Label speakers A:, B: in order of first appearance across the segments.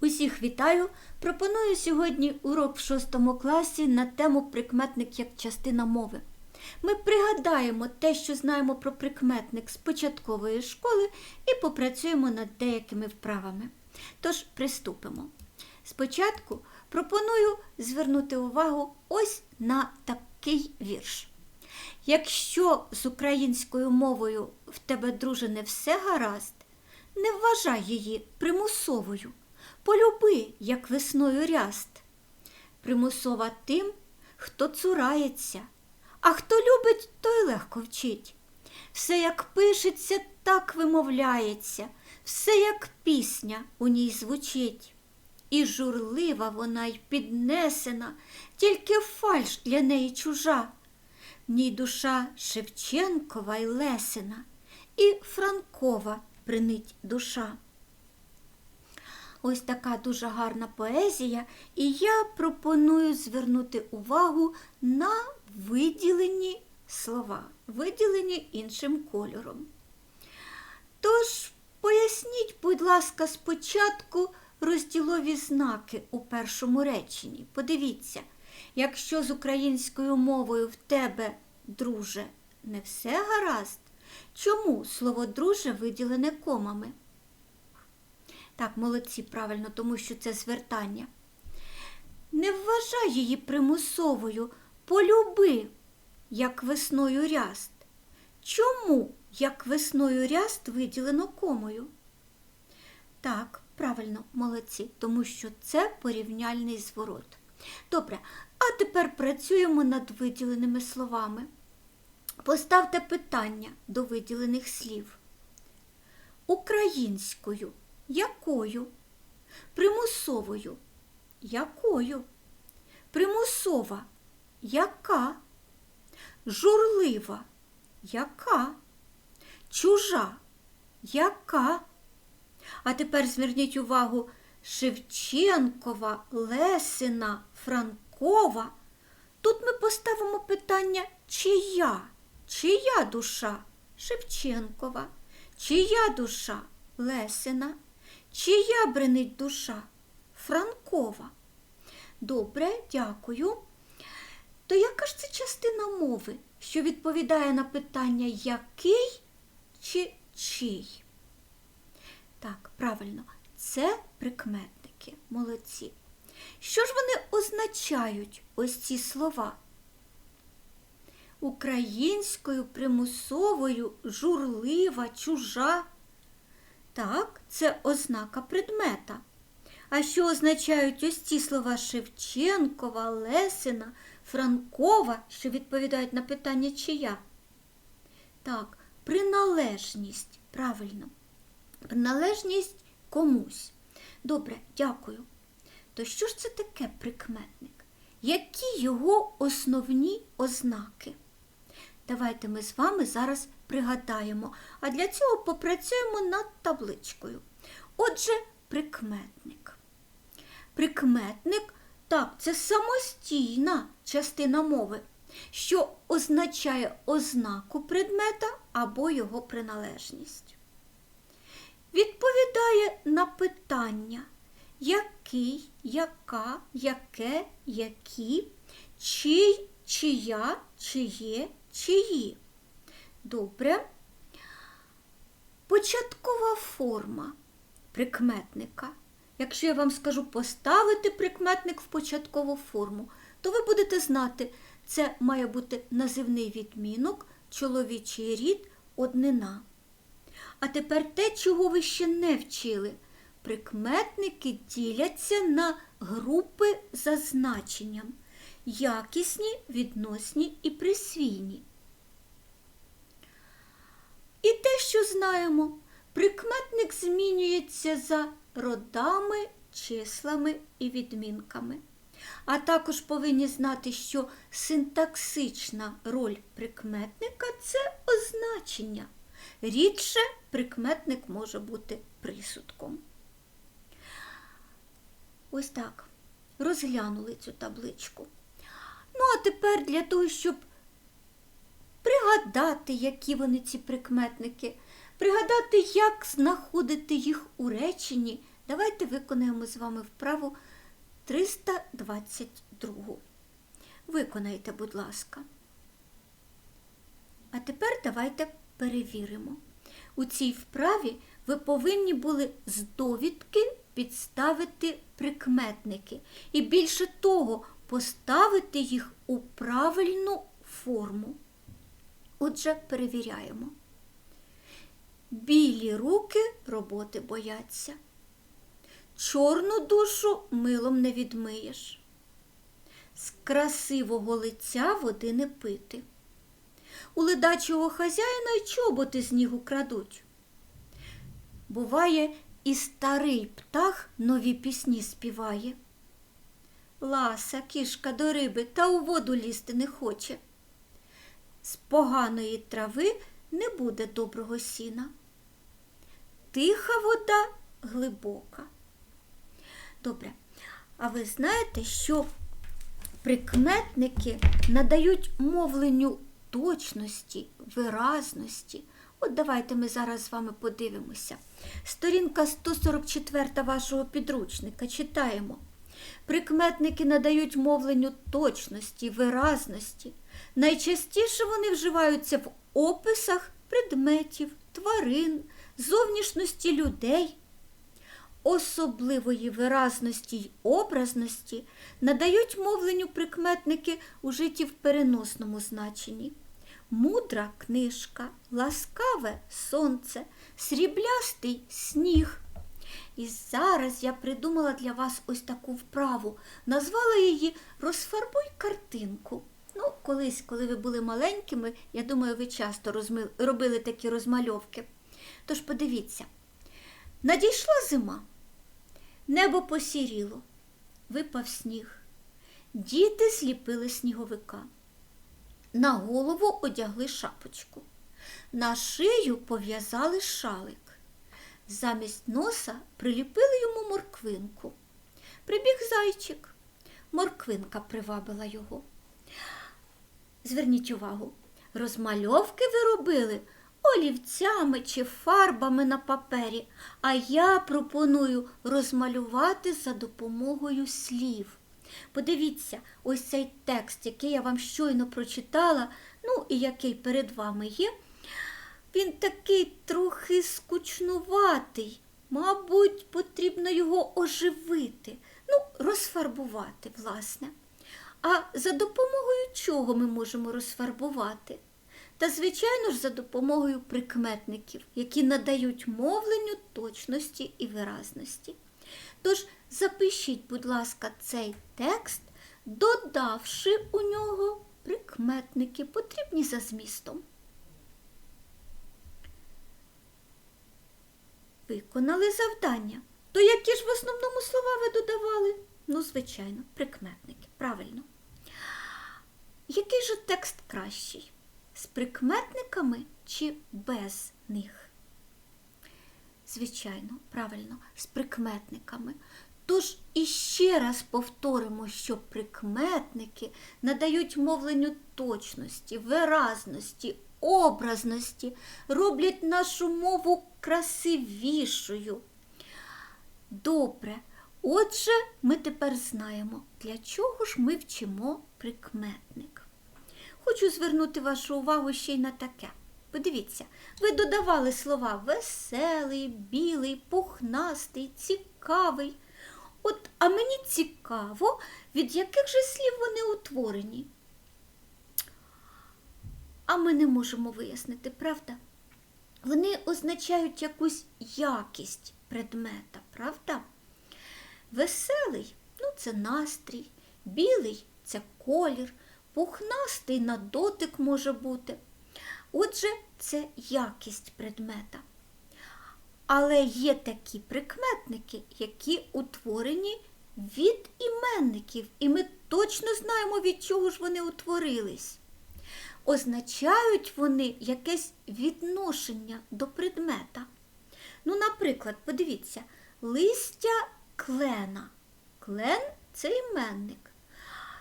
A: Усіх вітаю! Пропоную сьогодні урок в шостому класі на тему прикметник як частина мови. Ми пригадаємо те, що знаємо про прикметник з початкової школи, і попрацюємо над деякими вправами. Тож приступимо. Спочатку пропоную звернути увагу ось на такий вірш. Якщо з українською мовою в тебе, друже, не все гаразд, не вважай її примусовою. Полюби, як весною ряст. Примусова тим, хто цурається, а хто любить, той легко вчить. Все, як пишеться, так вимовляється, все, як пісня у ній звучить. І журлива вона й піднесена, тільки фальш для неї чужа. В ній душа Шевченкова й Лесина, і Франкова принить душа. Ось така дуже гарна поезія, і я пропоную звернути увагу на виділені слова, виділені іншим кольором. Тож, поясніть, будь ласка, спочатку розділові знаки у першому реченні. Подивіться, якщо з українською мовою в тебе, друже, не все гаразд, чому слово друже виділене комами? Так, молодці, правильно, тому що це звертання. Не вважай її примусовою, полюби, як весною ряст. Чому, як весною ряст, виділено комою? Так, правильно, молодці, тому що це порівняльний зворот. Добре, а тепер працюємо над виділеними словами. Поставте питання до виділених слів. Українською якою? Примусовою. Якою? Примусова. Яка? Журлива. Яка? Чужа. Яка? А тепер зверніть увагу Шевченкова, Лесина, Франкова. Тут ми поставимо питання чия? Чия душа? Шевченкова. Чия душа? Лесина. Чия бренить душа? Франкова. Добре, дякую. То яка ж це частина мови, що відповідає на питання який чи чий? Так, правильно, це прикметники, молодці. Що ж вони означають, ось ці слова? Українською примусовою журлива, чужа. Так, це ознака предмета. А що означають ось ці слова Шевченкова, Лесина, Франкова, що відповідають на питання чия? Так, приналежність, правильно. Приналежність комусь. Добре, дякую. То що ж це таке прикметник? Які його основні ознаки? Давайте ми з вами зараз пригадаємо, а для цього попрацюємо над табличкою. Отже, прикметник. Прикметник так, це самостійна частина мови, що означає ознаку предмета або його приналежність. Відповідає на питання, який, яка, яке, які, чий, чия, чиє, чиї. Добре. Початкова форма прикметника. Якщо я вам скажу поставити прикметник в початкову форму, то ви будете знати, це має бути називний відмінок, чоловічий рід, однина. А тепер те, чого ви ще не вчили. Прикметники діляться на групи за значенням якісні, відносні і присвійні. І те, що знаємо, прикметник змінюється за родами, числами і відмінками. А також повинні знати, що синтаксична роль прикметника це означення. Рідше прикметник може бути присудком. Ось так. Розглянули цю табличку. Ну, а тепер для того, щоб пригадати, які вони ці прикметники, пригадати, як знаходити їх у реченні, Давайте виконаємо з вами вправу 322. Виконайте, будь ласка. А тепер давайте перевіримо. У цій вправі ви повинні були з довідки підставити прикметники. І більше того, поставити їх у правильну форму. Отже, перевіряємо. Білі руки роботи бояться. Чорну душу милом не відмиєш. З красивого лиця води не пити. У ледачого хазяїна й чоботи снігу крадуть. Буває, і старий птах нові пісні співає. Ласа, кішка до риби та у воду лізти не хоче. З поганої трави не буде доброго сіна. Тиха вода глибока. Добре, а ви знаєте, що прикметники надають мовленню точності, виразності. От давайте ми зараз з вами подивимося. Сторінка 144 вашого підручника читаємо. Прикметники надають мовленню точності, виразності. Найчастіше вони вживаються в описах предметів, тварин, зовнішності людей. Особливої виразності й образності надають мовленню прикметники ужиті в переносному значенні. Мудра книжка, ласкаве сонце, сріблястий сніг. І зараз я придумала для вас ось таку вправу. Назвала її Розфарбуй картинку. Ну, колись, коли ви були маленькими, я думаю, ви часто розми... робили такі розмальовки. Тож подивіться, надійшла зима, небо посіріло, випав сніг. Діти зліпили сніговика. На голову одягли шапочку, на шию пов'язали шалик. Замість носа приліпили йому морквинку. Прибіг зайчик. Морквинка привабила його. Зверніть увагу, розмальовки ви робили олівцями чи фарбами на папері, а я пропоную розмалювати за допомогою слів. Подивіться, ось цей текст, який я вам щойно прочитала, ну і який перед вами є. Він такий трохи скучнуватий. Мабуть, потрібно його оживити, ну, розфарбувати, власне. А за допомогою чого ми можемо розфарбувати? Та, звичайно ж, за допомогою прикметників, які надають мовленню точності і виразності. Тож запишіть, будь ласка, цей текст, додавши у нього прикметники, потрібні за змістом. Виконали завдання. То які ж в основному слова ви додавали? Ну, звичайно, прикметники. Правильно. Який же текст кращий? З прикметниками чи без них? Звичайно, правильно, з прикметниками. Тож іще раз повторимо, що прикметники надають мовленню точності, виразності, образності, роблять нашу мову красивішою. Добре, отже, ми тепер знаємо, для чого ж ми вчимо прикметник. Хочу звернути вашу увагу ще й на таке. Подивіться, ви додавали слова веселий, білий, пухнастий, цікавий. От, а мені цікаво, від яких же слів вони утворені. А ми не можемо вияснити, правда? Вони означають якусь якість предмета, правда? Веселий ну, це настрій, білий це колір, пухнастий на дотик може бути. Отже, це якість предмета. Але є такі прикметники, які утворені від іменників, і ми точно знаємо, від чого ж вони утворились. Означають вони якесь відношення до предмета. Ну, наприклад, подивіться, листя клена. Клен це іменник.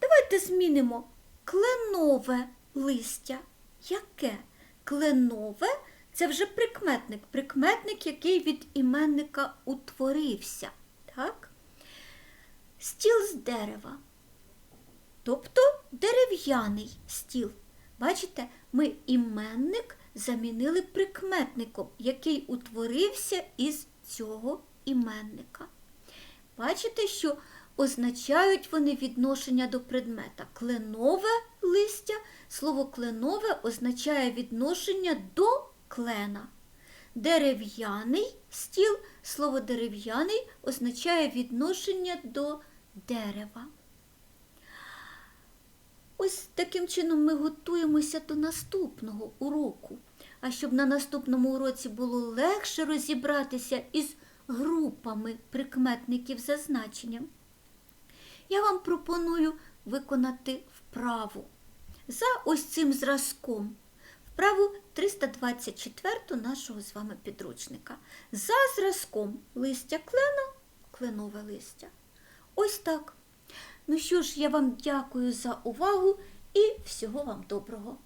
A: Давайте змінимо кленове листя. Яке? Кленове Це вже прикметник, прикметник, який від іменника утворився. Так? Стіл з дерева. Тобто дерев'яний стіл. Бачите, ми іменник замінили прикметником, який утворився із цього іменника. Бачите, що означають вони відношення до предмета. Кленове листя, слово кленове означає відношення до клена. Дерев'яний стіл, слово дерев'яний означає відношення до дерева. Ось таким чином ми готуємося до наступного уроку. А щоб на наступному уроці було легше розібратися із групами прикметників за значенням, я вам пропоную виконати вправу за ось цим зразком. Вправу 324 нашого з вами підручника. За зразком листя клена, кленове листя. Ось так. Ну що ж, я вам дякую за увагу і всього вам доброго.